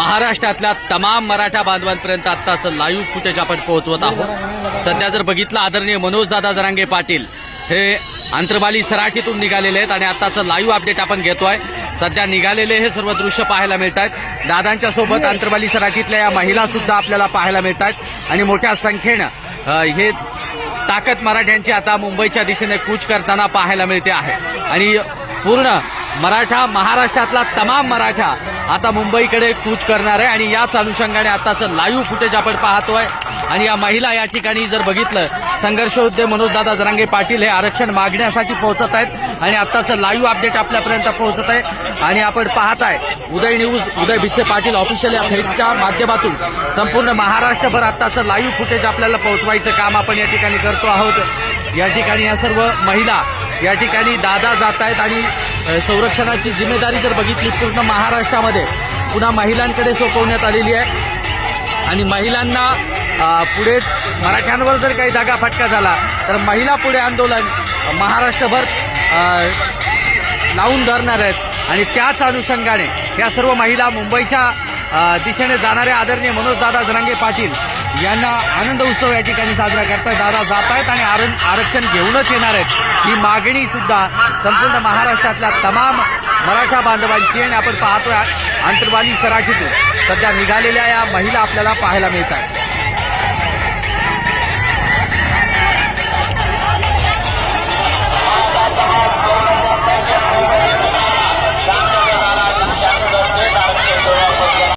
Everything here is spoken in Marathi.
महाराष्ट्रातल्या तमाम मराठा बांधवांपर्यंत आत्ताचं लाईव्ह फुटेज आपण पोहोचवत आहोत. सध्या जर बघितलं आदरणीय मनोजदादा जरांगे पाटील हे अंतर्बाली सराठीतून निघालेले आहेत आणि आत्ताचं लाईव्ह अपडेट आपण घेतोय. सध्या निघालेले हे सर्व दृश्य पाहायला मिळत आहेत दादांच्या सोबत अंतर्बाली सराठीतल्या या महिला सुद्धा आपल्याला पाहायला मिळत आहेत आणि मोठ्या संख्येनं हे ताकद मराठ्यांची आता मुंबईच्या दिशेने कूच करताना पाहायला मिळते आहे. आणि पूर्ण मराठा महाराष्ट्रातला तमाम मराठा आता मुंबईकडे कूच करणार आहे आणि याच अनुषंगाने आताचं लाईव्ह फुटेज आपण पाहतोय. आणि या महिला या ठिकाणी जर बघितलं संघर्ष होते मनोजदादा जरांगे पाटील हे आरक्षण मागण्यासाठी पोहोचत आहेत आणि आत्ताचं लाईव्ह अपडेट आपल्यापर्यंत पोहोचत आहे. आणि आपण पाहताय उदय न्यूज उदय भिसे पाटील ऑफिशियल या फेजच्या माध्यमातून संपूर्ण महाराष्ट्रभर आत्ताचं लाईव्ह फुटेज आपल्याला पोहोचवायचं काम आपण या ठिकाणी करतो आहोत. या ठिकाणी या सर्व महिला या ठिकाणी दादा जात आहेत आणि संरक्षणाची जिम्मेदारी जर बघितली पूर्ण महाराष्ट्रामध्ये पुन्हा महिलांकडे सोपवण्यात आलेली आहे. आणि महिलांना पुढे मराठ्यांवर जर काही धागा फटका झाला तर महिला पुढे आंदोलन महाराष्ट्रभर लावून धरणार आहेत. आणि त्याच अनुषंगाने या सर्व महिला मुंबईच्या दिशेने जाणारे आदरणीय मनोजदादा जरांगे पाटील यांना आनंद उत्सव या ठिकाणी साजरा करतायत. दादा जात आहेत आणि आरक्षण घेऊनच येणार आहेत. ही मागणी सुद्धा संपूर्ण महाराष्ट्रातल्या तमाम मराठा बांधवांची आणि आपण पाहतोय आंतरवाली सराठीतून सध्या निघालेल्या या महिला आपल्याला पाहायला मिळत आहेत